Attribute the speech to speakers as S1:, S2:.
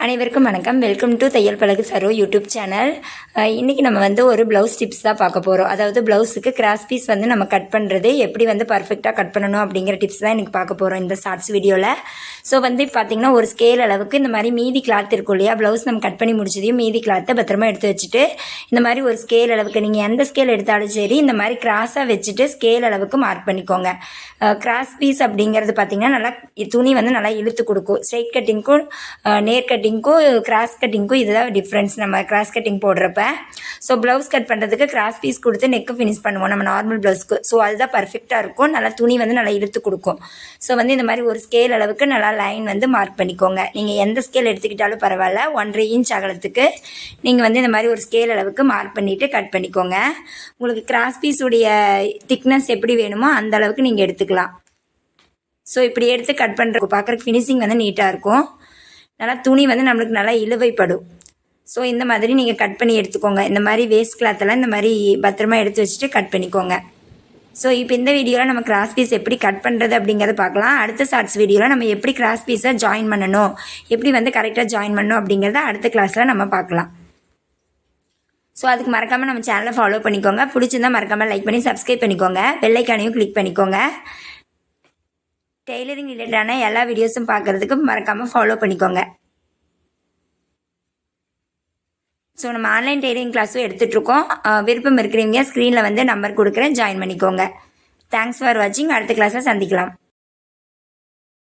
S1: அனைவருக்கும் வணக்கம். Welcome to தையல் பழகு சரோ யூடியூப் சேனல் இன்றைக்கி நம்ம வந்து ஒரு ப்ளவுஸ் டிப்ஸ் தான் பார்க்க போகிறோம் அதாவது ப்ளவுஸுக்கு கிராஸ் பீஸ் வந்து நம்ம கட் பண்ணுறது எப்படி வந்து பர்ஃபெக்டாக கட் பண்ணணும் அப்படிங்கிற டிப்ஸ் தான் எனக்கு பார்க்க போகிறோம் இந்த ஷார்ட்ஸ் வீடியோவில் ஸோ வந்து பார்த்தீங்கன்னா ஒரு ஸ்கேல் அளவுக்கு இந்த மாதிரி மீதி கிளாத் இருக்கும் இல்லையா? ப்ளவுஸ் நம்ம கட் பண்ணி முடிச்சதையும் மீதி கிளாத்தை பத்திரமா எடுத்து வச்சுட்டு இந்த மாதிரி ஒரு ஸ்கேல் அளவுக்கு நீங்கள் எந்த ஸ்கேல் எடுத்தாலும் சரி இந்த மாதிரி கிராஸாக வச்சுட்டு ஸ்கேல் அளவுக்கு மார்க் பண்ணிக்கோங்க. கிராஸ் பீஸ் அப்படிங்கிறது பார்த்தீங்கன்னா நல்லா துணி வந்து நல்லா இழுத்து கொடுக்கும். ஸ்ட்ரைட் கட்டிங்க்கும் நேர் கட்டிங்க்கும் கிராஸ் கட்டிங்க்கும் இதுதான் டிஃப்ரென்ஸ் நம்ம கிராஸ் கட்டிங் போடுறப்ப. ஸோ ப்ளவுஸ் கட் பண்ணுறதுக்கு கிராஸ் பீஸ் கொடுத்து நெக்கு ஃபினிஷ் பண்ணுவோம். நம்ம நார்மல் ப்ளவுஸ்க்கு ஸோ அதுதான் பர்ஃபெக்டாக இருக்கும். நல்லா துணி வந்து நல்லா இழுத்து கொடுக்கும். ஸோ வந்து இந்த மாதிரி ஒரு ஸ்கேல் அளவுக்கு நல்லா லைன் வந்து மார்க் பண்ணிக்கோங்க. நீங்கள் எந்த ஸ்கேல் எடுத்துக்கிட்டாலும் பரவாயில்ல. ஒன்றரை இன்ச் அகலத்துக்கு நீங்கள் வந்து இந்த மாதிரி ஒரு ஸ்கேல் அளவுக்கு மார்க் பண்ணிவிட்டு கட் பண்ணிக்கோங்க. உங்களுக்கு கிராஸ் பீஸுடைய திக்னஸ் எப்படி வேணுமோ அந்த அளவுக்கு நீங்கள் எடுத்துக்கலாம். ஸோ இப்படி எடுத்து கட் பண்ணுறது பார்க்குறக்கு ஃபினிஷிங் வந்து நீட்டாக இருக்கும். நல்லா துணி வந்து நம்மளுக்கு நல்லா இழுவைப்படும். ஸோ இந்த மாதிரி நீங்கள் கட் பண்ணி எடுத்துக்கோங்க. இந்த மாதிரி வேஸ்ட் கிளாத்தெல்லாம் இந்த மாதிரி பத்திரமா எடுத்து வச்சுட்டு கட் பண்ணிக்கோங்க. ஸோ இப்போ இந்த வீடியோவில் நம்ம கிராஸ் பீஸ் எப்படி கட் பண்ணுறது அப்படிங்கிறத பார்க்கலாம். அடுத்த ஷார்ட்ஸ் வீடியோவில் நம்ம எப்படி கிராஸ் பீஸை ஜாயின் பண்ணணும் எப்படி வந்து கரெக்டாக ஜாயின் பண்ணணும் அப்படிங்கிறத அடுத்த கிளாஸில் நம்ம பார்க்கலாம். ஸோ அதுக்கு மறக்காமல் நம்ம சேனலை ஃபாலோ பண்ணிக்கோங்க. பிடிச்சிருந்தா மறக்காமல் லைக் பண்ணி சப்ஸ்கிரைப் பண்ணிக்கோங்க. பெல்லைக்கானையும் கிளிக் பண்ணிக்கோங்க. டெய்லரிங் ரிலேட்டடான எல்லா வீடியோஸும் பார்க்குறதுக்கு மறக்காமல் ஃபாலோ பண்ணிக்கோங்க. ஸோ நம்ம ஆன்லைன் டெய்லரிங் கிளாஸும் எடுத்துகிட்ருக்கோம் விருப்பம் இருக்கிறவங்க ஸ்க்ரீனில் வந்து நம்பர் கொடுக்குறேன். ஜாயின் பண்ணிக்கோங்க. தேங்க்ஸ் ஃபார் வாட்சிங் அடுத்த கிளாஸை சந்திக்கலாம்.